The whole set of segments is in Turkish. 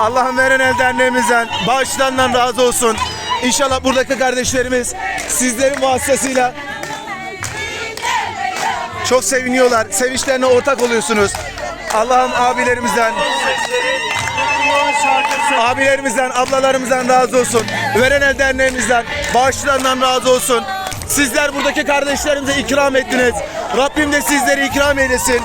Allah'ın veren el derneğimizden bağışlandan razı olsun. İnşallah buradaki kardeşlerimiz sizlerin vasıtasıyla çok seviniyorlar. Sevinçlerine ortak oluyorsunuz. Allah'ım abilerimizden abilerimizden, ablalarımızdan razı olsun. Veren el derneğimizden bağışlarından razı olsun. Sizler buradaki kardeşlerimize ikram ettiniz. Rabbim de sizleri ikram eylesin.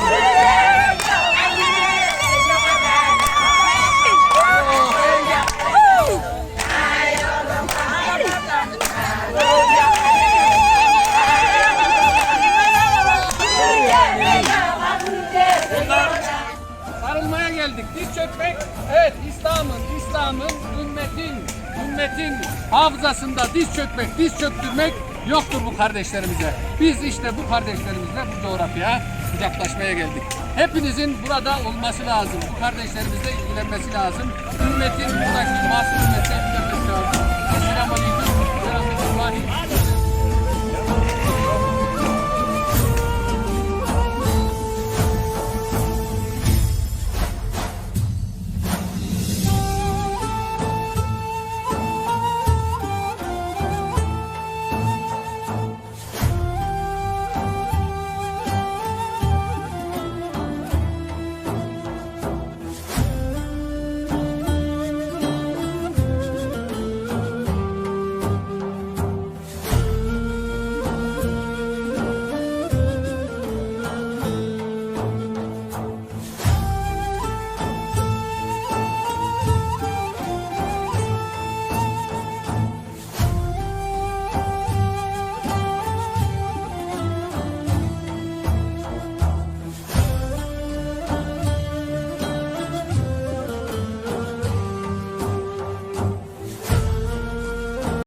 Sarılmaya geldik. Diz çökmek. Evet İslam'ın, İslam'ın, ümmetin, ümmetin hafızasında diz çökmek, diz çöktürmek yoktur bu kardeşlerimize. Biz işte bu kardeşlerimizle bu coğrafyaya kucaklaşmaya geldik. Hepinizin burada olması lazım. Bu kardeşlerimizle ilgilenmesi lazım. Ümmetin buradaki mas